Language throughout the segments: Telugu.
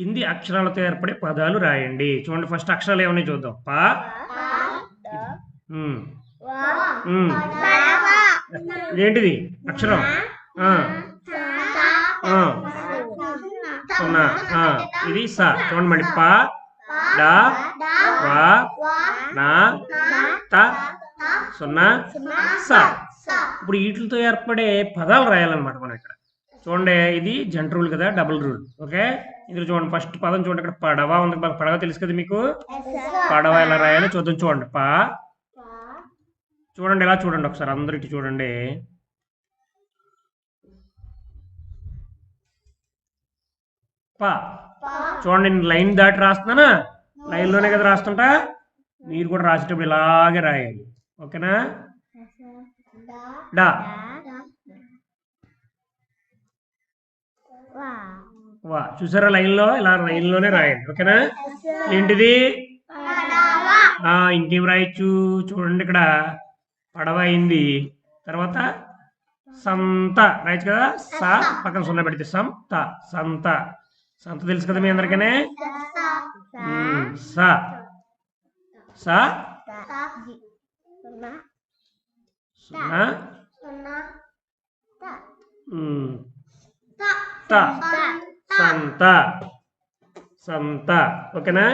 కింది అక్షరాలతో ఏర్పడే పదాలు రాయండి. చూడండి ఫస్ట్ అక్షరాలు ఏమన్నాయి చూద్దాం. పా. ఇదేంటిది అక్షరం. సున్నా. ఇది స. చూడండి మళ్ళీ. పా డా వా నా త. సున్నా. స. ఇప్పుడు వీటితో ఏర్పడే పదాలు రాయాలన్నమాట మనం ఇక్కడ. చూడండి ఇది జంట రూల్ కదా డబుల్ రూల్. ఓకే? ఇది చూడండి ఫస్ట్ పదం చూడండి ఇక్కడ పడవ ఉంది పడవ తెలుసు కదా మీకు? పడవ ఎలా రాయాలో చూద్దాం చూడండి. పా. చూడండి ఎలా చూడండి ఒకసారి అందరు ఇటు చూడండి. పా. చూడండి నేను లైన్ దాటి రాస్తున్నానా? లైన్లోనే కదా రాస్తుంటా? మీరు కూడా రాసేటప్పుడు ఇలాగే రాయాలి. ఓకేనా? డా. వా చూసారా లైన్లో? ఇలా లైన్లోనే రాయండి ఓకేనా? ఏంటిది? ఇంకేం రాయొచ్చు? చూడండి ఇక్కడ పడవ అయింది. తర్వాత సంత రాయొచ్చు కదా? స పక్కన సున్నా పెడితే సంత సంత. సంత తెలుసు కదా మీ అందరికనే? స. స? సున్నా. త. సంత. సంత. ఓకేనా?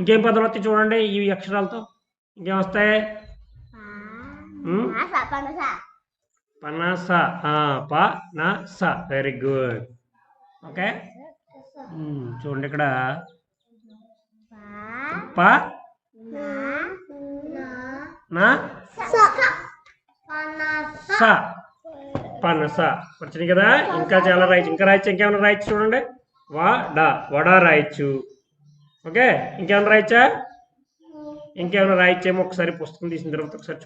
ఇంకేం పదాలు వస్తాయి చూడండి ఈ అక్షరాలతో? ఇంకేం వస్తాయి? పనస ప నా స వెరీ గుడ్ ఓకే? చూడండి ఇక్కడ. ప నా స. పనస. వచ్చినాయి కదా? ఇంకా చాలా రాయొచ్చు ఇంకా రాయొచ్చు ఇంకేమైనా రాయొచ్చు చూడండి. వా డా వడ రాయొచ్చు. ఓకే? ఇంకేమైనా రాయొచ్చా? ఇంకేమైనా రాయొచ్చేమో ఒకసారి పుస్తకం తీసిన తర్వాత ఒకసారి